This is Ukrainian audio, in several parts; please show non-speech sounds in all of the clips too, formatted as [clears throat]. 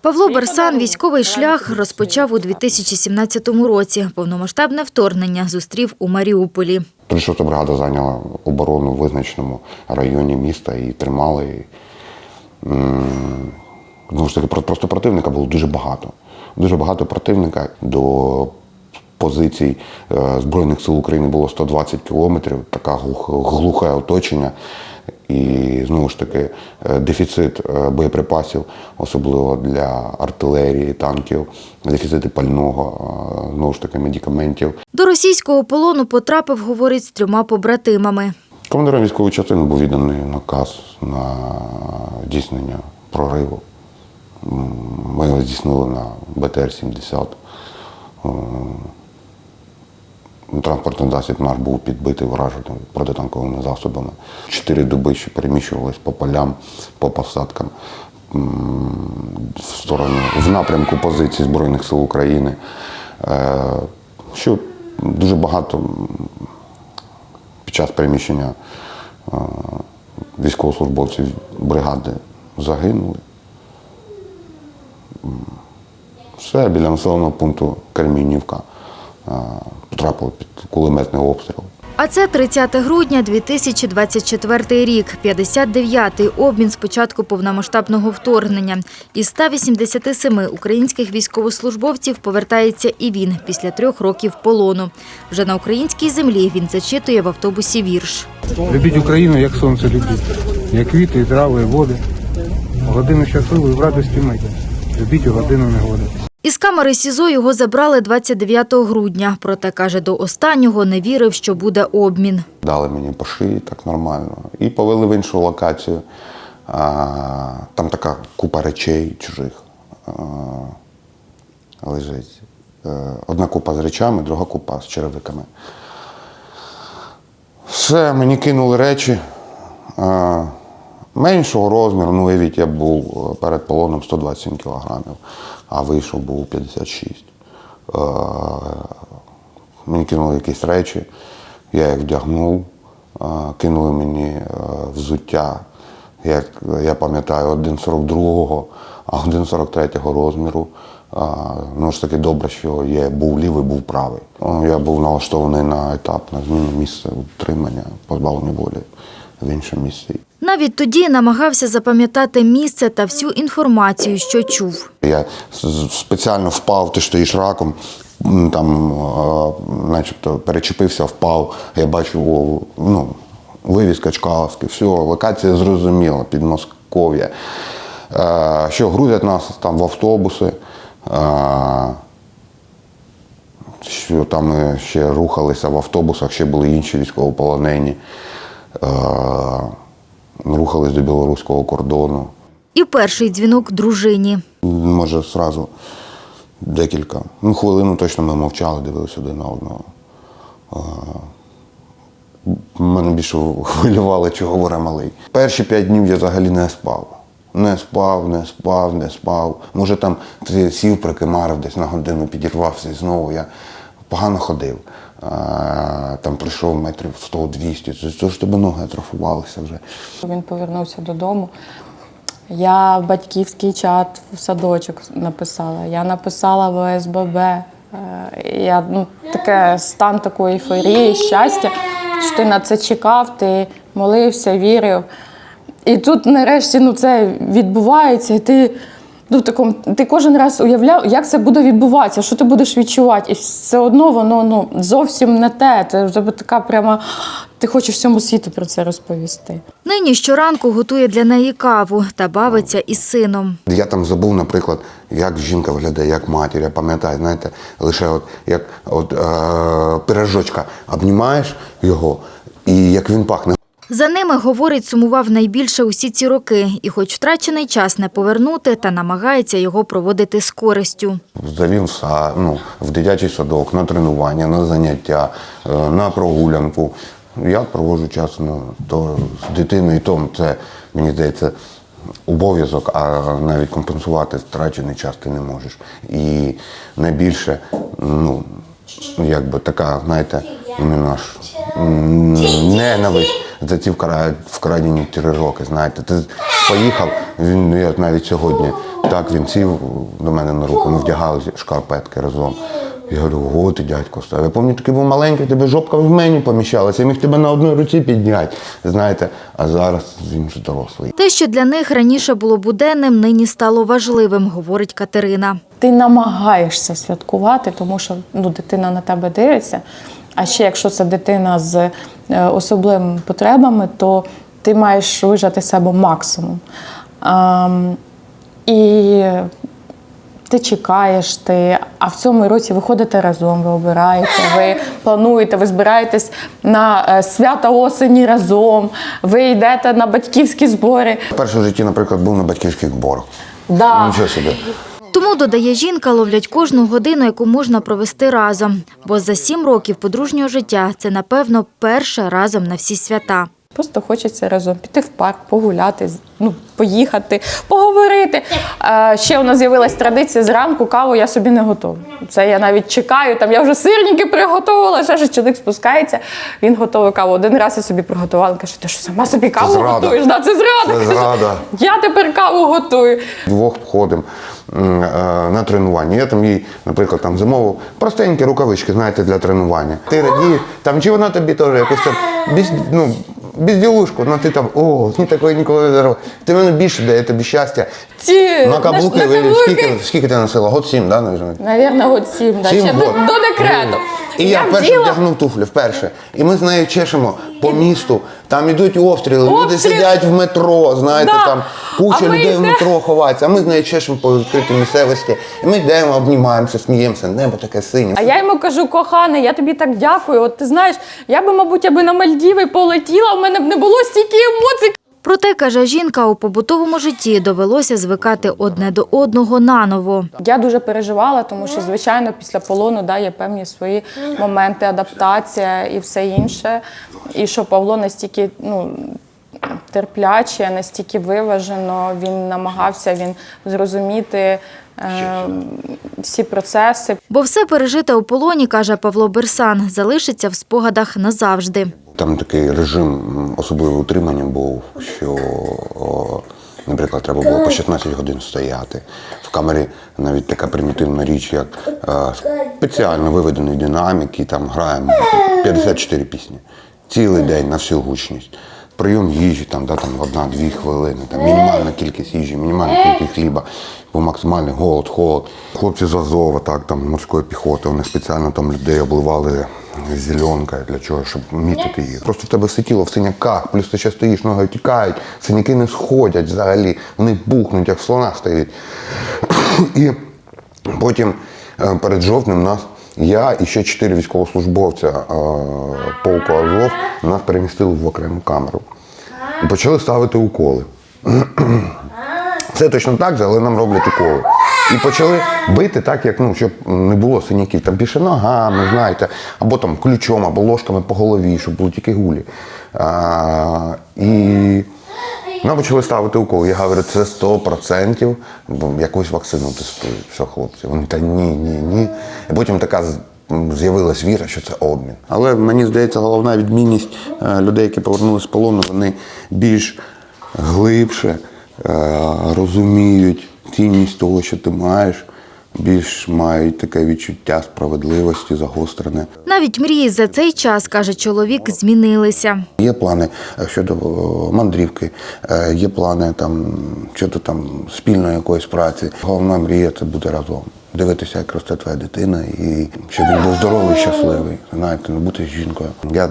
Павло Берсан військовий шлях розпочав у 2017 році. Повномасштабне вторгнення зустрів у Маріуполі. 36 бригада зайняла оборону в визначеному районі міста і тримали. Знову ж таки, про- просто противника було дуже багато. Дуже багато противника до позицій е, Збройних сил України було 120 кілометрів, таке глухе оточення. І знову ж таки е, дефіцит е, боєприпасів, особливо для артилерії, танків, дефіцити пального, знову ж таки медикаментів. До російського полону потрапив, говорить, з трьома побратимами. Командиром військової частини був відданий наказ на здійснення прориву. Ми його здійснили на БТР-70. Транспортний засіб наш був підбитий враженими протитанковими засобами. Чотири доби ще переміщувались по полям, по посадкам в сторону в напрямку позицій Збройних сил України. Е, Що дуже багато під час переміщення е, військовослужбовців бригади загинули. Все біля населеного пункту Кермінівка е, потрапило під кулеметний обстріл. А це 30 грудня 2024 рік, 59-й обмін з початку повномасштабного вторгнення. Із 187 українських військовослужбовців повертається і він після трьох років полону. Вже на українській землі він зачитує в автобусі вірш. Любіть Україну, як сонце любіть, як квіти, і трави, і води. У годину щасливої в радості миті. Любіть у годину негоди. Із камери СІЗО його забрали 29 грудня. Проте, каже, до останнього не вірив, що буде обмін. Дали мені по шиї так нормально. І повели в іншу локацію. Там така купа речей чужих лежить. Е, Одна купа з речами, друга купа з черевиками. Все, мені кинули речі. Меншого розміру, ну уявіть, я був е, перед полоном 127 кілограмів, а вийшов був 56. Е, Мені кинули якісь речі, я їх вдягнув, е, кинули мені е, взуття. Як я пам'ятаю, 1,42, а 1,43 розміру. Ну ж таки добре, що я був лівий, був правий. Я був налаштований на етап на зміну місця утримання, позбавлення волі в іншому місці. Навіть тоді намагався запам'ятати місце та всю інформацію, що чув. Я спеціально впав, ти стоїш раком, там, начебто, перечепився, впав. Я бачу о, ну, вивіска Чкаловська, все, локація зрозуміла, Підмосков'я. Що грузять нас там в автобуси. Що там ще рухалися в автобусах, ще були інші військовополонені. Е, Рухались до білоруського кордону. І перший дзвінок дружині. Може, зразу декілька. Ну, хвилину точно ми мовчали, дивилися один на одного. Мене більше хвилювало, що говорить малий. Перші п'ять днів я взагалі не спав. Не спав, не спав, не спав. Може, там ти сів, прикимарив десь на годину, підірвався і знову я погано ходив. А, там пройшов метрів 100-200. Це ж тебе ноги атрофувалися вже. Він повернувся додому. Я в батьківський чат в садочок написала. Я написала в ОСББ. Е, Я ну, таке стан такої ейфорії, щастя, що ти на це чекав, ти молився, вірив. І тут нарешті ну, це відбувається, і ти, ну, в такому, ти кожен раз уявляв, як це буде відбуватися, що ти будеш відчувати. І все одно воно ну, зовсім не те. Це вже така прямо, ти хочеш всьому світу про це розповісти. Нині щоранку готує для неї каву та бавиться із сином. Я там забув, наприклад, як жінка виглядає, як матір. Я пам'ятаю, знаєте, лише от як от, е, пирожочка обнімаєш його, і як він пахне. За ними, говорить, сумував найбільше усі ці роки. І хоч втрачений час не повернути, та намагається його проводити з користю. Завів са- ну, в дитячий садок, на тренування, на заняття, е, на прогулянку. Я проводжу час ну, то з дитиною, то це, мені здається, обов'язок, а навіть компенсувати втрачений час ти не можеш. І найбільше, ну, якби така, знаєте, іменно ж ненависть за ці вкра- вкрадені три роки. Знаєте, ти поїхав, він ну, я навіть сьогодні Так він сів до мене на руку, ми вдягали шкарпетки разом. Я говорю, ого, ти дядько став. Я пам'ятаю, такий був маленький, тебе жопка в мені поміщалася, я міг тебе на одній руці підняти. Знаєте, а зараз він вже дорослий. Те, що для них раніше було буденним, нині стало важливим, говорить Катерина. Ти намагаєшся святкувати, тому що ну, дитина на тебе дивиться. А ще якщо це дитина з е, особливими потребами, то ти маєш вижати з себе максимум. Ам, і ти чекаєш, ти, а в цьому році ви ходите разом, ви обираєте, ви плануєте, ви збираєтесь на е, свята осені разом, ви йдете на батьківські збори. Перше в житті, наприклад, був на батьківських зборах. Да. Нічого собі. Тому, додає жінка, ловлять кожну годину, яку можна провести разом. Бо за сім років подружнього життя це, напевно, перше разом на всі свята. Просто хочеться разом піти в парк, погуляти, ну, поїхати, поговорити. Е, ще у нас з'явилась традиція зранку каву я собі не готую. Це я навіть чекаю, там я вже сирники приготувала, ще ж чоловік спускається, він готовий каву. Один раз я собі приготувала, каже, ти що сама собі каву готуєш? Да, це зрада. Це зрада. Я тепер каву готую. Двох ходимо на тренування. Я там їй, наприклад, там замовив простенькі рукавички, знаєте, для тренування. Ти радієш, там чи вона тобі теж якусь там ну, безділушку, ну ти там, о, ну такої ніколи не робив. Ти мене більше дає тобі щастя. Ці На каблуки, на ви каблуки. скільки, скільки ти носила? Год сім, да, навіть? Навірно, год сім, да, Сім ще до, год. до декрету. І я, вперше вділа- вдягнув туфлі, вперше. І ми з нею чешемо по місту. Там ідуть обстріли, люди Обстріл. сидять в метро, знаєте, Да. там куча А людей в йде- метро ховаються. А ми з нею чешемо по відкритій місцевості. І ми йдемо, обнімаємося, сміємося, небо таке синє. А я йому кажу, коханий, я тобі так дякую. От ти знаєш, я би, мабуть, аби на Мальдіви полетіла, в мене б не було стільки емоцій. Проте, каже жінка, у побутовому житті довелося звикати одне до одного наново. Я дуже переживала, тому що, звичайно, після полону да, є певні свої моменти, адаптація і все інше. І що Павло настільки ну, терпляче, настільки виважено, він намагався він зрозуміти е, всі процеси. Бо все пережите у полоні, каже Павло Берсан, залишиться в спогадах назавжди. Там такий режим особливого утримання був, що, наприклад, треба було по 16 годин стояти. В камері навіть така примітивна річ, як е, спеціально виведений динамік, і там граємо 54 пісні. Цілий день на всю гучність. Прийом їжі, там, да, там одна-дві хвилини, там, мінімальна кількість їжі, мінімальна кількість хліба, був максимальний голод, холод. Хлопці з Азова, так, там, морської піхоти, вони спеціально там людей обливали зеленкою для чого, щоб мітити їх. Просто в тебе все тіло в синяках, плюс ти ще стоїш, ноги тікають, синяки не сходять взагалі, вони бухнуть, як слона стоїть. [coughs] І потім е, перед жовтнем нас, я і ще чотири військовослужбовця е, полку Азов нас перемістили в окрему камеру. І почали ставити уколи. [clears throat] Це точно так же, але нам роблять уколи. І почали бити так, як ну, щоб не було синяків. Там більше ногами, знаєте, або там ключом, або ложками по голові, щоб були тільки гулі. А, і нам почали ставити укол. Я говорю, це 100%, бо якусь вакцину тестують. Все, хлопці. Вони та ні, ні, ні. І потім така з'явилась віра, що це обмін. Але мені здається, головна відмінність е, людей, які повернулися з полону, вони більш глибше е, розуміють цінність того, що ти маєш, більш мають таке відчуття справедливості загострене. Навіть мрії за цей час, каже чоловік, змінилися. Є плани е, щодо е, мандрівки, е, є плани там щодо там спільної якоїсь праці. Головна мрія це бути разом. Дивитися, як росте твоя дитина, і щоб він був здоровий, щасливий. Знаєте, не бути жінкою. Я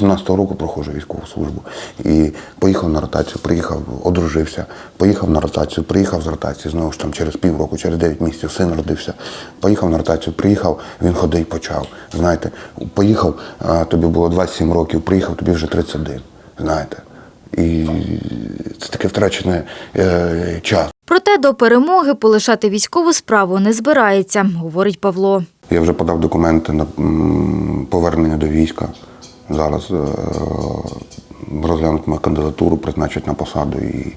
17-го року проходжу військову службу і поїхав на ротацію, приїхав, одружився, поїхав на ротацію, приїхав з ротації, знову ж там через півроку, через 9 місяців син родився. Поїхав на ротацію, приїхав, він ходить почав. Знаєте, поїхав, тобі було 27 років, приїхав, тобі вже 31. Знаєте. І це таке втрачене е, час. Проте до перемоги полишати військову справу не збирається, говорить Павло. Я вже подав документи на повернення до війська. Зараз е, розглянуть мою кандидатуру, призначать на посаду і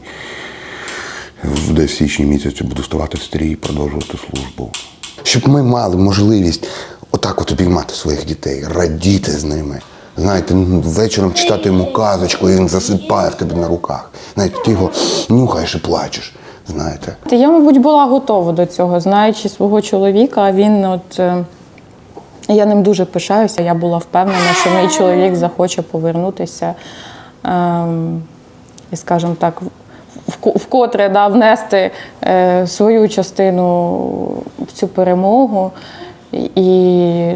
десь в січні місяці буду ставати в стрій і продовжувати службу. Щоб ми мали можливість отак от обіймати своїх дітей, радіти з ними. Знаєте, ну, вечором читати йому казочку, і він засипає в тебе на руках. Знаєте, ти його нюхаєш і плачеш. Знаєте. Я, мабуть, була готова до цього, знаючи свого чоловіка. Він от е, я ним дуже пишаюся. Я була впевнена, що мій чоловік захоче повернутися ем, скажімо так, вкотре да, внести е, свою частину в цю перемогу. І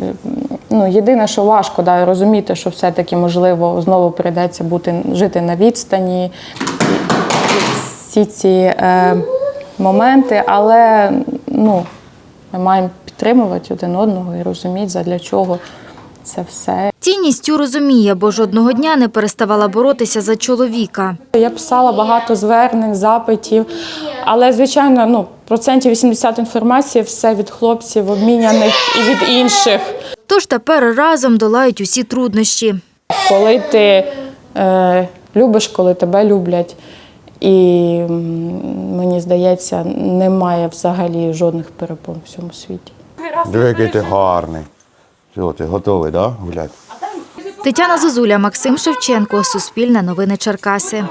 ну, єдине, що важко, да, розуміти, що все-таки можливо знову прийдеться бути жити на відстані. Всі ці е, моменти, але ну, ми маємо підтримувати один одного і розуміти, задля чого це все. Цінністю розуміє, бо жодного дня не переставала боротися за чоловіка. Я писала багато звернень, запитів, але, звичайно, ну, процентів 80 інформації все від хлопців, обміняних і від інших. Тож тепер разом долають усі труднощі. Коли ти е, любиш, коли тебе люблять. І мені здається, немає взагалі жодних перепон в цьому світі. Диви, який ти гарний. Що, ти готовий, да, гуляти? Тетяна Зозуля, Максим Шевченко, Суспільне новини Черкаси.